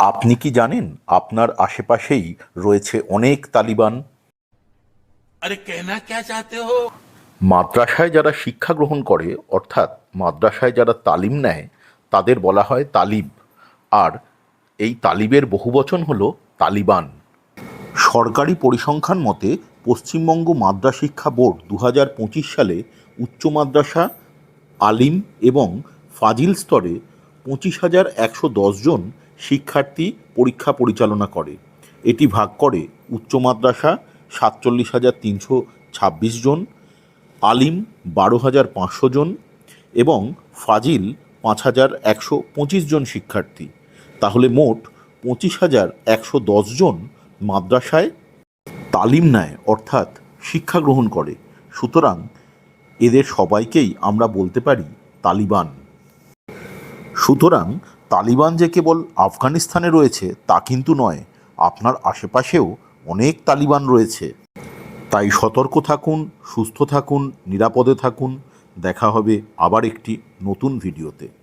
আপনি কি জানেন আপনার আশেপাশেই রয়েছে অনেক তালিবান? আরে মাদ্রাসায় যারা শিক্ষা গ্রহণ করে অর্থাৎ মাদ্রাসায় যারা তালিম নেয় তাদের বলা হয় তালিব। আর এই তালিবের বহুবচন হল তালিবান। সরকারি পরিসংখ্যান মতে পশ্চিমবঙ্গ মাদ্রাস শিক্ষা বোর্ড দু হাজার পঁচিশ সালে উচ্চ মাদ্রাসা আলিম এবং ফাজিল স্তরে পঁচিশ হাজার একশো জন শিক্ষার্থী পরীক্ষা পরিচালনা করে। এটি ভাগ করে উচ্চ মাদ্রাসা সাতচল্লিশ হাজার তিনশো ছাব্বিশ জন, আলিম বারো হাজার পাঁচশো জন এবং ফাজিল পাঁচ হাজার একশো পঁচিশ জন শিক্ষার্থী। তাহলে মোট পঁচিশ হাজার একশো দশ জন মাদ্রাসায় তালিম নেয়, অর্থাৎ শিক্ষা গ্রহণ করে। সুতরাং এদের সবাইকেই আমরা বলতে পারি তালিবান। সুতরাং তালিবান যে কেবল আফগানিস্তানে রয়েছে, তা কিন্তু নয়, আপনার আশেপাশেও অনেক তালিবান রয়েছে। তাই সতর্ক থাকুন, সুস্থ থাকুন, নিরাপদে থাকুন। দেখা হবে আবার একটি নতুন ভিডিওতে।